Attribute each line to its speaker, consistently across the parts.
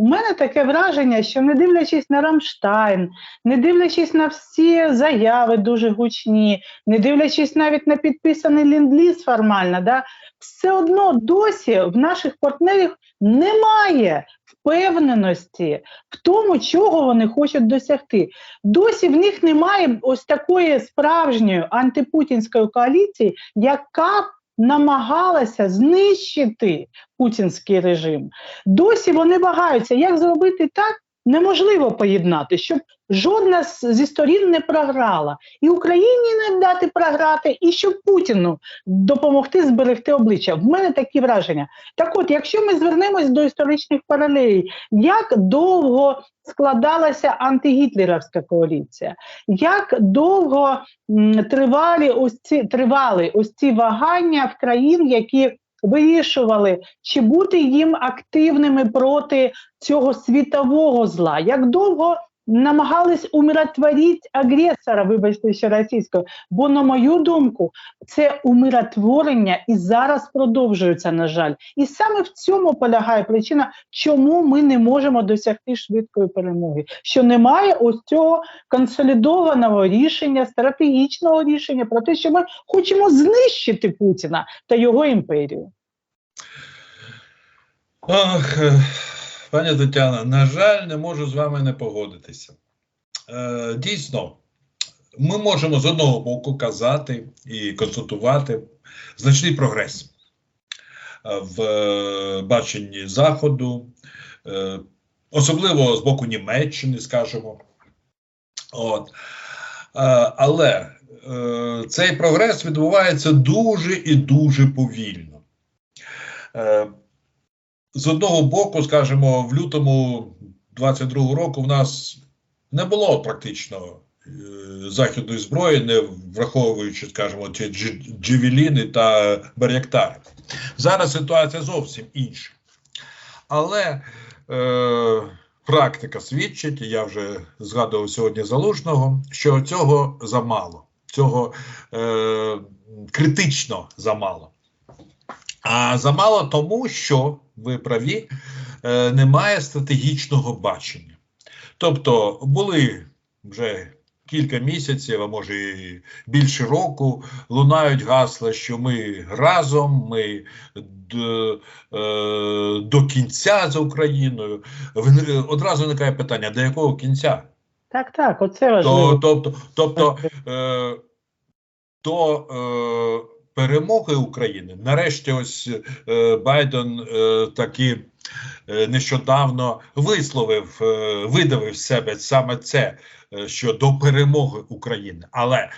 Speaker 1: У мене таке враження, що не дивлячись на Рамштайн, не дивлячись на всі заяви дуже гучні, не дивлячись навіть на підписаний ленд-ліз формально, да, все одно досі в наших партнерів немає впевненості в тому, чого вони хочуть досягти. Досі в них немає ось такої справжньої антипутінської коаліції, яка намагалася знищити путінський режим. Досі вони вагаються, як зробити так. Неможливо поєднати, щоб жодна зі сторін не програла, і Україні не дати програти, і щоб Путіну допомогти зберегти обличчя. В мене такі враження. Так от, якщо ми звернемось до історичних паралелей, як довго складалася антигітлерівська коаліція, як довго м, тривалі ось ці тривали ось ці вагання в країн, які вирішували, чи бути їм активними проти цього світового зла, як довго намагались умиротворити агресора, вибачте, ще російською, бо, на мою думку, це умиротворення і зараз продовжується, на жаль. І саме в цьому полягає причина, чому ми не можемо досягти швидкої перемоги. Що немає ось цього консолідованого рішення, стратегічного рішення про те, що ми хочемо знищити Путіна та його імперію.
Speaker 2: Ох, е, пані Тетяна, на жаль, не можу з вами не погодитися. Е, дійсно, ми можемо з одного боку казати і констатувати значний прогрес е, в баченні Заходу, особливо з боку Німеччини, скажімо. От. Але цей прогрес відбувається дуже і дуже повільно. З одного боку, скажімо, в лютому 22-го року в нас не було практично е, західної зброї, не враховуючи, скажімо, ті джевеліни та бар'яктари. Зараз ситуація зовсім інша. Але е, практика свідчить, я вже згадував сьогодні залужного, що цього замало, цього е, критично замало. А замало тому, що ви праві, е, немає стратегічного бачення. Тобто були вже кілька місяців, а може і більше року, лунають гасла, що ми разом, ми д, е, до кінця з Україною. Одразу виникає питання: до якого кінця?
Speaker 1: Так, так, оце
Speaker 2: То, тобто, тобто е, до е, перемоги України, нарешті, ось е, Байден е, таки е, нещодавно висловив, видавив себе саме це, е, що до перемоги України. Але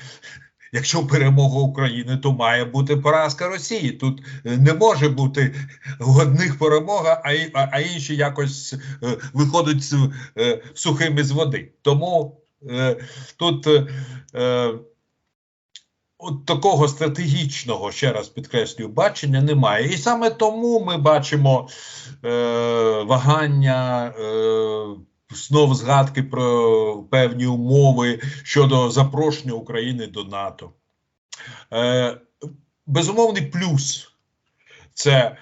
Speaker 2: якщо перемога України, то має бути поразка Росії. Тут не може бути в одних перемога, а, інші якось е, виходять з- сухими з води. Тому тут. От такого стратегічного, ще раз підкреслюю, бачення немає. І саме тому ми бачимо е, вагання, е, знов згадки про певні умови щодо запрошення України до НАТО. Е, безумовний плюс це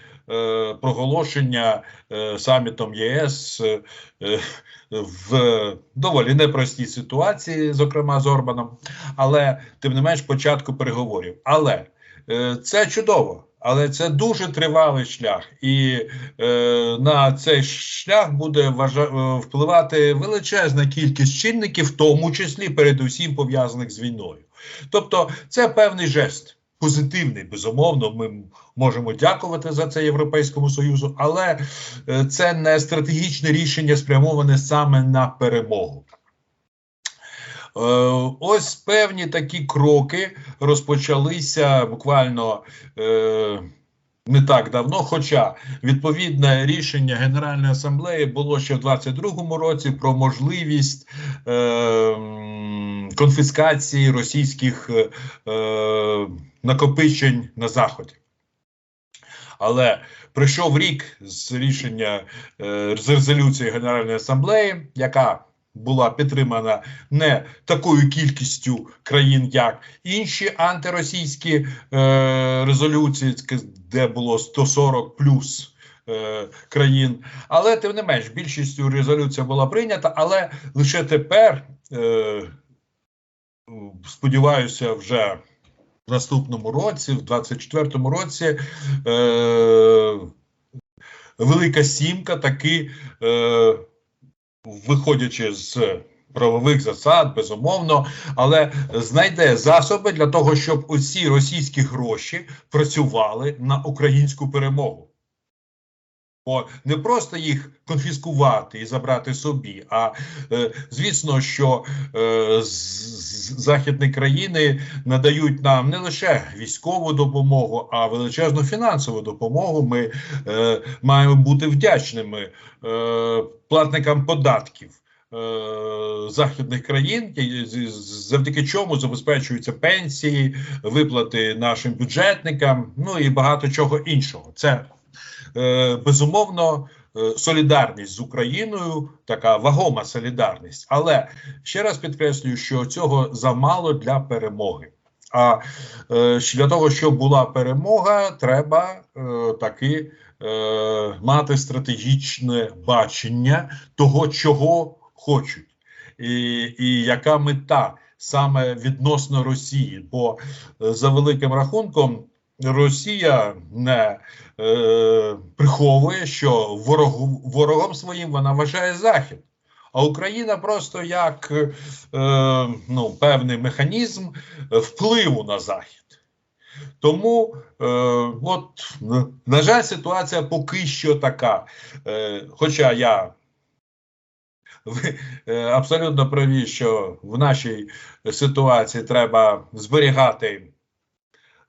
Speaker 2: проголошення е, самітом ЄС е, е, в доволі непростій ситуації, зокрема з Орбаном, але тим не менш початку переговорів. Але е, це чудово. Але це дуже тривалий шлях, і е, на цей шлях буде важа, е, впливати величезна кількість чинників, в тому числі передусім пов'язаних з війною. Тобто, це певний жест, позитивний, безумовно. Ми можемо дякувати за це Європейському Союзу, але е, це не стратегічне рішення, спрямоване саме на перемогу. Е, Ось певні такі кроки розпочалися буквально е, не так давно. Хоча відповідне рішення Генеральної асамблеї було ще в 22-му році про можливість конфіскації російських накопичень на заході. Але прийшов рік з рішення е, з резолюції Генеральної асамблеї, яка була підтримана не такою кількістю країн, як інші антиросійські е, резолюції, де було 140 плюс е, країн. Але тим не менш, більшістю резолюція була прийнята, але лише тепер, е, сподіваюся, вже наступному році, в 24-му році, е, Велика Сімка таки, е, виходячи з правових засад, безумовно, але знайде засоби для того, щоб усі російські гроші працювали на українську перемогу. Бо не просто їх конфіскувати і забрати собі, а е, звісно, що е, західні країни надають нам не лише військову допомогу, а величезну фінансову допомогу. Ми е, маємо бути вдячними платникам податків. Західних країн, завдяки чому забезпечуються пенсії, виплати нашим бюджетникам, ну і багато чого іншого. Це безумовно е, солідарність з Україною, така вагома солідарність. Але ще раз підкреслюю, що цього замало для перемоги. А е, для того, щоб була перемога, треба е, таки е, мати стратегічне бачення того, чого хочуть, і, і яка мета саме відносно Росії. Бо е, за великим рахунком Росія не е, приховує, що ворогу, ворогом своїм вона вважає Захід. А Україна просто як е, ну, певний механізм впливу на Захід. Тому, е, от, на жаль, ситуація поки що така. Е, хоча я ви е, абсолютно праві, що в нашій ситуації треба зберігати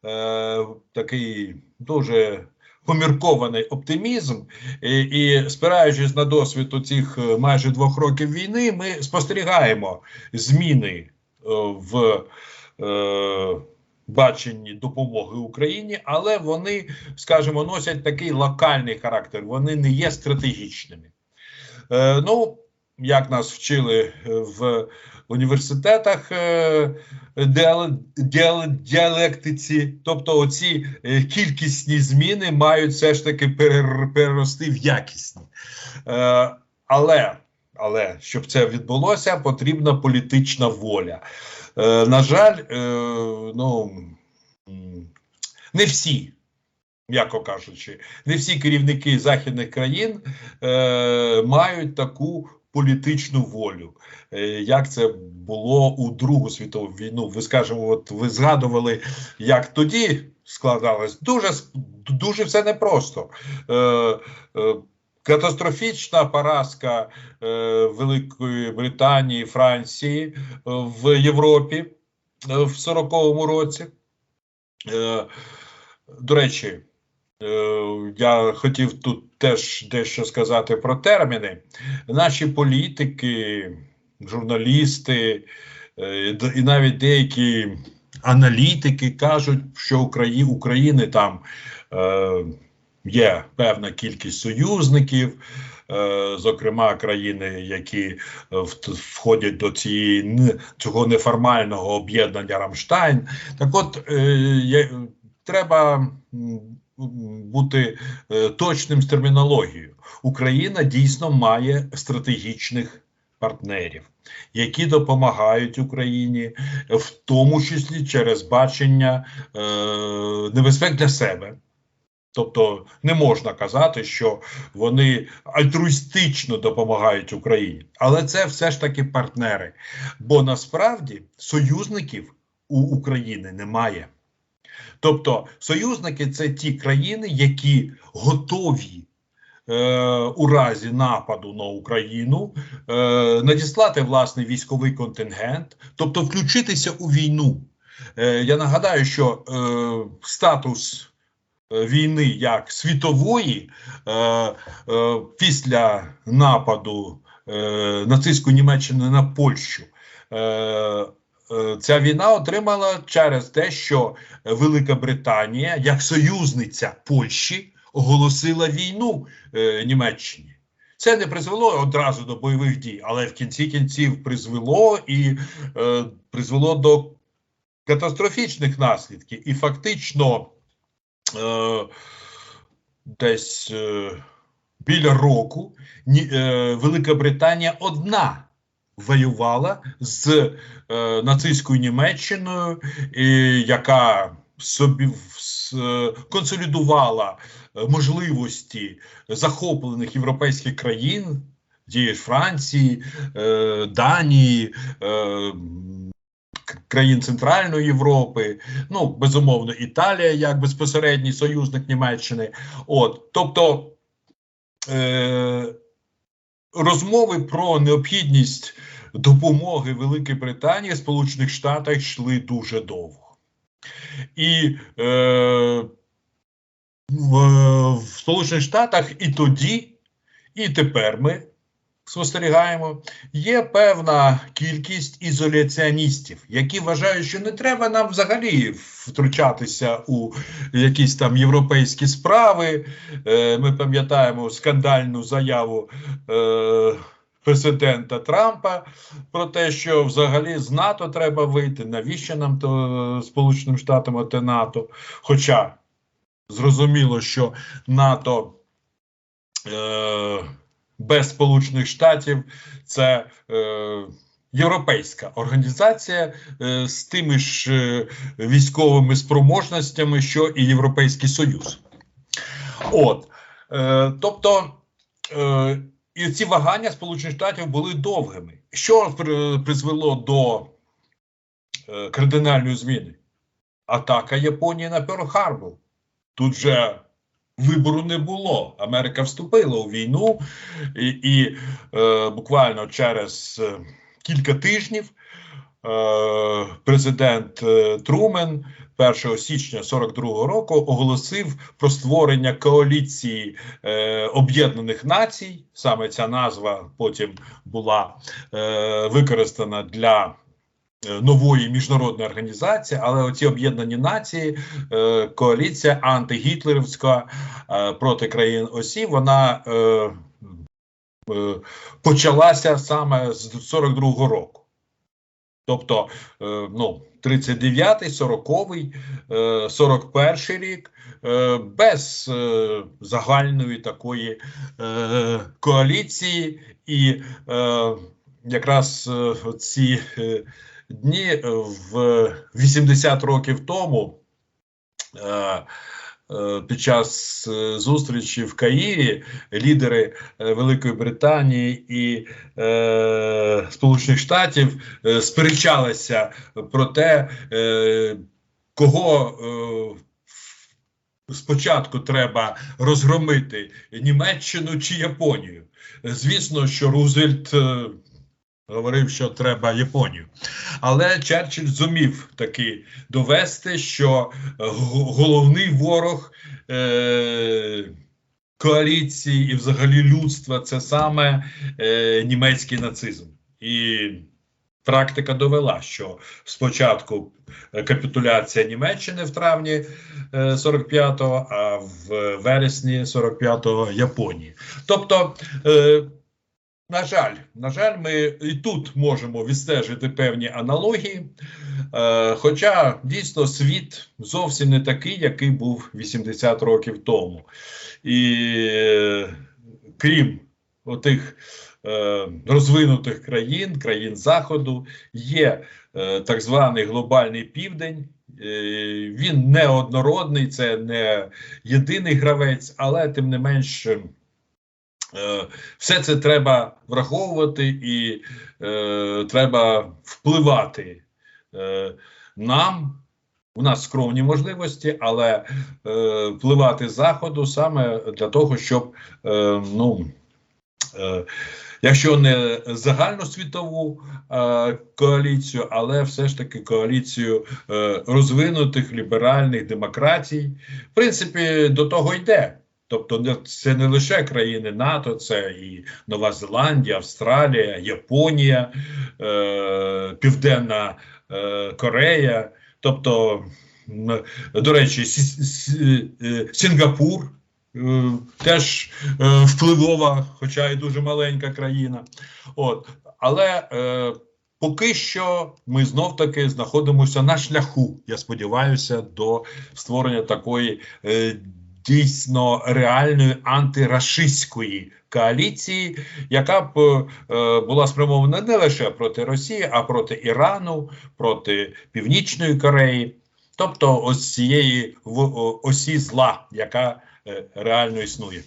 Speaker 2: е, такий дуже поміркований оптимізм, і, і спираючись на досвід у цих е, майже двох років війни, ми спостерігаємо зміни е, в е, баченні допомоги Україні, але вони, скажімо, носять такий локальний характер, вони не є стратегічними. Е, ну, як нас вчили е, в університетах е, діал- діал- діалектиці, тобто оці е, кількісні зміни мають все ж таки перерости в якісні. Але, але щоб це відбулося, потрібна політична воля. На жаль, ну не всі. М'яко кажучи, не всі керівники західних країн е, мають таку політичну волю, е, як це було у Другу світову війну. Ви скажемо, от ви згадували, як тоді складалось. Дуже дуже все непросто. Е, е, Катастрофічна поразка е, Великої Британії, Франції е, в Європі е, в 40-му році. Е, до речі, я хотів тут теж дещо сказати про терміни. Наші політики, журналісти е, і навіть деякі аналітики кажуть, що Украї, України там е, є певна кількість союзників. е, Зокрема, країни, які е, входять до цієї цього неформального об'єднання Рамштайн. Так, от е, треба бути е, точним з термінологією. Україна дійсно має стратегічних партнерів, які допомагають Україні, в тому числі через бачення е, небезпек для себе. Тобто не можна казати, що вони альтруїстично допомагають Україні, але це все ж таки партнери. Бо насправді союзників у України немає. Тобто союзники це ті країни, які готові е, у разі нападу на Україну е, надіслати власний військовий контингент, тобто включитися у війну. Е, я нагадаю, що е, статус е, війни як світової е, е, після нападу е, нацистської Німеччини на Польщу. Е, Ця війна отримала через те, що Велика Британія, як союзниця Польщі, оголосила війну е, Німеччині. Це не призвело одразу до бойових дій, але в кінці кінців призвело і е, призвело до катастрофічних наслідків. І фактично е, десь е, біля року е, Велика Британія одна воювала з е, нацистською Німеччиною, і, яка собі е, консолідувала е, можливості захоплених європейських країн, ж Франції, е, Данії. Е, Країн Центральної Європи, ну безумовно, Італія як безпосередній союзник Німеччини. От, тобто е, розмови про необхідність допомоги Великій Британії Сполучених Штатах йшли дуже довго. І е, в, в Сполучених Штатах і тоді, і тепер ми спостерігаємо, є певна кількість ізоляціоністів, які вважають, що не треба нам взагалі втручатися у якісь там європейські справи. Е, ми пам'ятаємо скандальну заяву. Е, Президента Трампа про те, що взагалі з НАТО треба вийти, навіщо нам то Сполученим Штатам оте НАТО? Хоча зрозуміло, що НАТО е, без Сполучених Штатів це е, європейська організація е, з тими ж е, військовими спроможностями, що і Європейський Союз. От, е, тобто. Е, і ці вагання Сполучених Штатів були довгими. Що при- призвело до е, кардинальної зміни? Атака Японії на Перл-Харбор. Тут же вибору не було. Америка вступила у війну, і, і е, буквально через е, кілька тижнів е, президент е, Трумен 1 січня 42-го року оголосив про створення коаліції е, Об'єднаних Націй. Саме ця назва потім була е, використана для е, нової міжнародної організації, але оці об'єднані нації, е, коаліція антигітлерівська е, проти країн осі, вона почалася саме з 42-го року. Тобто, е, ну, 39-й, 40-й, е, 41-й рік е, без е, загальної такої коаліції, і якраз ці дні в 80 років тому. Е, під час е, зустрічі в Каїрі лідери е, Великої Британії і е, Сполучених Штатів сперечалися про те, е, кого е, спочатку треба розгромити Німеччину чи Японію. Звісно, що Рузвельт говорив, що треба Японію. Але Черчилль зумів таки довести, що е, головний ворог е, коаліції і взагалі людства це саме е, німецький нацизм. І практика довела, що спочатку е, капітуляція Німеччини в травні е, 45-го, а в вересні 45-го Японії. Тобто, е, на жаль, на жаль, ми і тут можемо відстежити певні аналогії. Е, хоча дійсно світ зовсім не такий, який був 80 років тому. І е, крім отих е, розвинутих країн, країн Заходу, є е, так званий глобальний південь. Е, він не однородний, це не єдиний гравець, але тим не менш. Е, Все це треба враховувати і е, треба впливати е, нам. У нас скромні можливості, але е, впливати заходу саме для того, щоб е, ну, е, якщо не загальносвітову е, коаліцію, але все ж таки коаліцію е, розвинутих ліберальних демократій, в принципі, до того йде. Тобто, це не лише країни НАТО, це і Нова Зеландія, Австралія, Японія, е, Південна е, Корея. Тобто, до речі, е, Сінгапур теж впливова, хоча і дуже маленька країна. От. Але поки що ми знов таки знаходимося на шляху, я сподіваюся, до створення такої дійсно реальної антирашистської коаліції, яка б е, була спрямована не лише проти Росії, а проти Ірану, проти Північної Кореї, тобто ось цієї в- осі зла, яка е, реально існує.